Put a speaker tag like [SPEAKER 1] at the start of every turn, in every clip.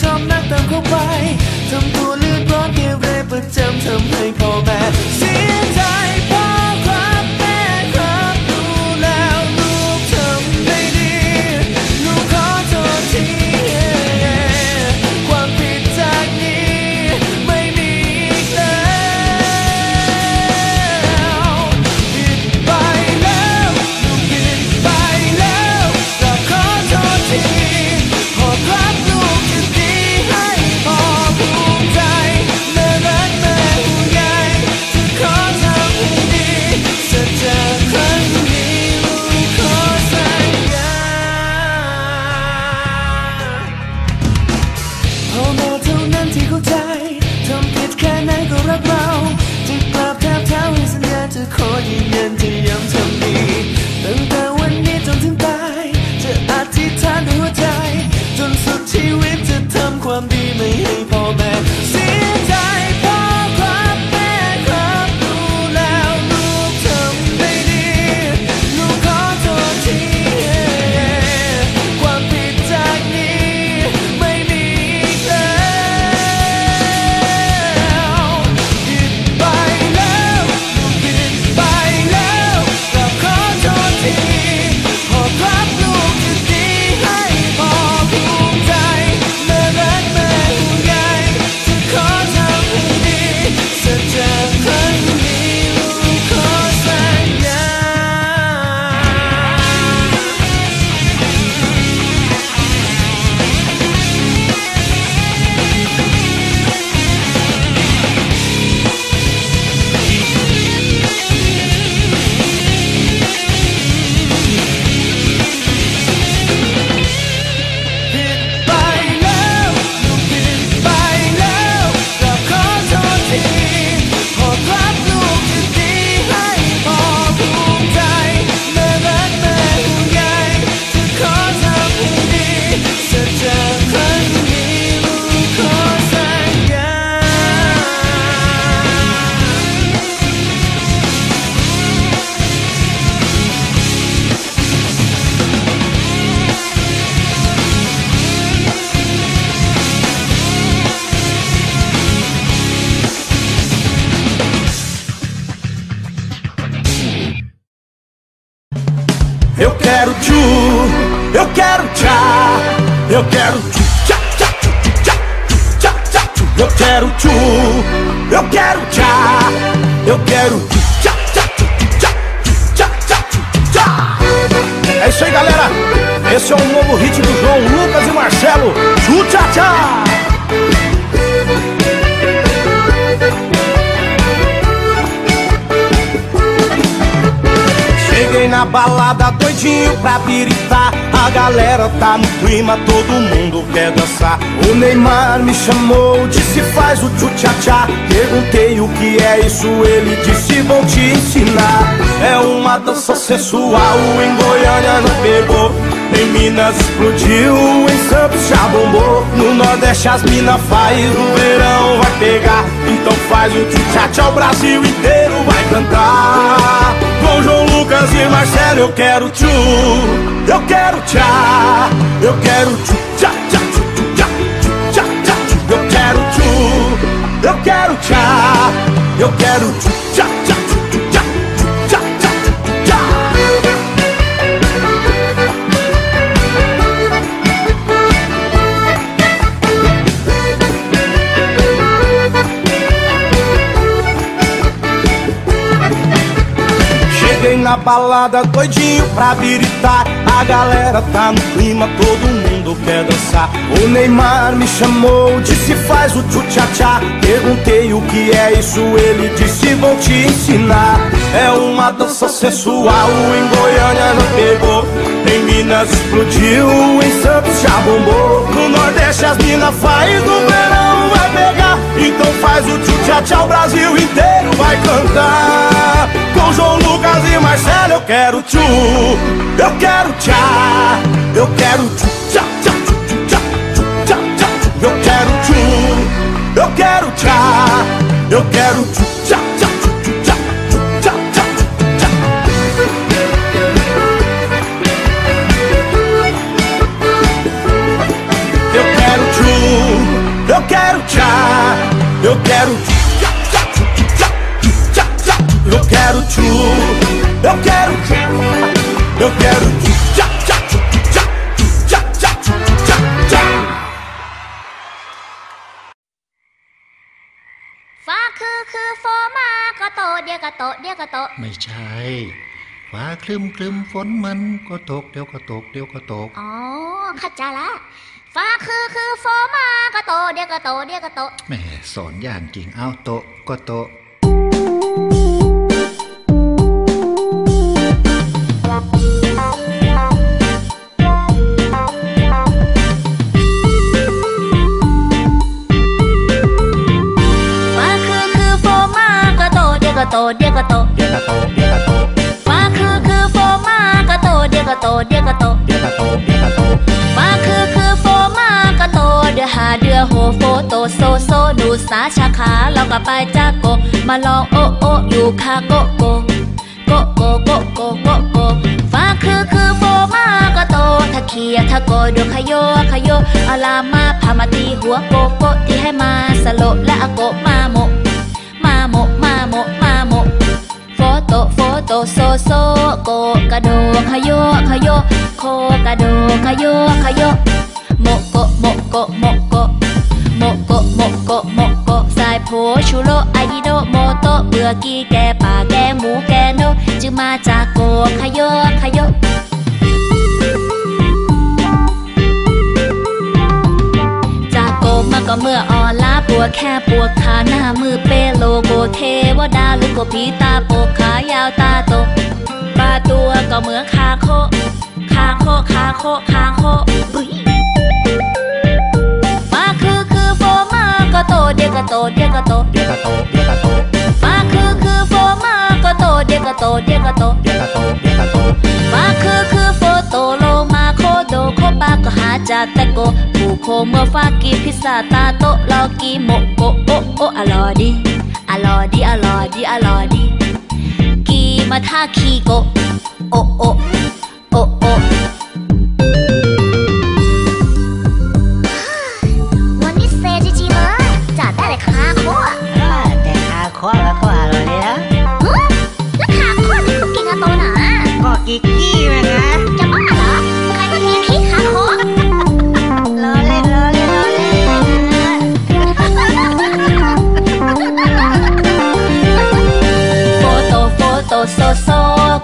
[SPEAKER 1] ชอบนั่งตามเข้าไป ทำตัวลื่นร้อนเกเรประจำทำให้พ่อแม่
[SPEAKER 2] Eu quero tchu, eu quero tchá, eu quero tchá, tchá, tchá, tchá, tchá, tchá. É isso aí, galera. Esse é o novo hit do João Lucas e Marcelo. Tchu, tchá, tchá. balada doidinho pra piritar. A galera tá no clima, todo mundo quer dançar. O Neymar me chamou, disse faz o tchu-tchá-tchá. Perguntei o que é isso, ele disse vão te ensinar. É uma dança sensual, em Goiânia não pegou. Em Minas explodiu, em Santos já bombou. No Nordeste as mina faz, no verão vai pegar. Então faz o tchu-tchá-tchá, o Brasil inteiro vai cantar. Com João Lucas e Marcelo eu quero tchu Eu quero tchá Eu quero tchu tchá tchá tchu tchá tchá tchá tchu Eu quero tchu Eu quero tchá Eu quero tchu tchá. na balada doidinho pra viritar, A galera tá no clima, todo mundo quer dançar. O Neymar me chamou, disse faz o tchutchá Perguntei o que é isso, ele disse vou te ensinar. É uma dança sensual, em Goiânia não pegou. Em Minas explodiu, em Santos já bombou. No Nordeste as minas faz no verão. Então faz o tchau tchau tchau, Brasil inteiro vai cantar. Com João Lucas e Marcelo eu quero tchu Eu quero tchá, eu quero tchu tchá tchá tchu tchá tchu tchá tchá Eu quero tchu, eu quero tchá, eu quero tchu. eu quero eu quero te Eu quero eu quero
[SPEAKER 3] คือคือโฟมาก็โตเดียวก็โตเดียวก็โต
[SPEAKER 4] ไม่ใช่ฟ้าครึมครึมฝนมันก็ตกเดี๋ยวก็ตกเดี๋ยวก็ตก
[SPEAKER 3] อ๋อข้าใจละ โตเดียวก็โตเดียวก็โต
[SPEAKER 4] แหม่สอนอย่างจริงเอาโตะก็โตะ
[SPEAKER 3] ฟ้าคือคือโฟมาก็โตเดียวก็โตเดียวก็โต
[SPEAKER 4] เดี๋ยวก็โตเดี๋ยวก็โต
[SPEAKER 3] ฟ้าคือคือโฟมาก็โตเดียวก็โตเดียวก็โต
[SPEAKER 4] เดี๋ยวก็โตเดี๋ยวก็โต
[SPEAKER 3] โตโซโซดูสาชาขาเราก็ไปจากโก มาลองโอโออยู่คาโกโกโกโกโกโกโกโกฟ้าคือคือโฟมาก็โตถ้าเคียถ้าโกดูขยโยขยโยอาลามาพามาตีหัวโกโกที่ให้มาสโลและอโกมาโมมาโมมาโมมาโมโฟโตโฟโตโซโซโกกระโดขยโยขยโยโคกระโดขยโยขยโยโมโกโมโกโมโกโมโก โมโกโมโกสายโพชูโรไอดิโดโมโตเบื่อกีแกป่าแกหมูแกโนจึงมาจากโกขยโยขยโยจากโกมาก็เมื่อออลาปวดแค่ปวดขาหน้ามือเปโลโกเทวดาหรือโกผีตาโปขายาวตาโตปลาตัวก็เหมือนคาโคคาโคคาโคคาโคบุย โตเดียวก็โตเดี๋ยวก็โต
[SPEAKER 4] เดี๋ยวก็โต
[SPEAKER 3] มาคือคือโฟโตโลมาโคโดโคปาก็หาจาแต่โกผู้โคเมื่อฟากีพิซซ่าตาโตลอกีโมโกโอโออร่อยดีอร่อยดีอร่อยดีอร่อยดีกีมาท่าคีโกโอโอโอโอ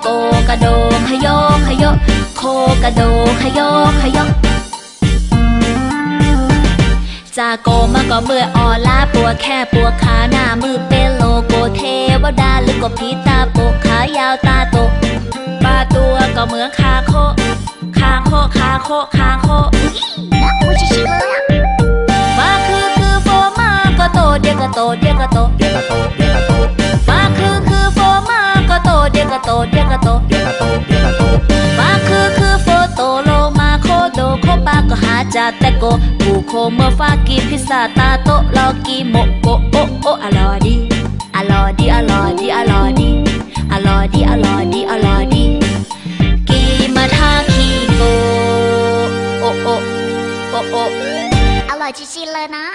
[SPEAKER 3] โกกระโดขยโยขยโยโคกระโดขยโยขยโยจากโกมาก็เมื่ออ่อนล้าปวดแค่ปวดขาหน้ามือเป็นโลโกเทวดาหรือก็ผีตาโปกขายาวตาโตปลาตัวก็เหมือนคาโคคาโคคาโคคาโค เดียวก็โตเดียวก็โต
[SPEAKER 4] เดี๋ยวก็โตเดี๋ยวก็โต
[SPEAKER 3] มาคือคือโฟโตโลมาโคโดโคปาก็หาจาแต่โกผู้โคเมื่อฟากีพิซซ่าตาโตลอกีโมโกโอโออร่อยดีอร่อยดีอร่อยดีอร่อยดีอร่อยดีอร่อยดีอร่อยดีกีมาทาคีโกโอโอโอโออร่อยจริงๆเลยนะ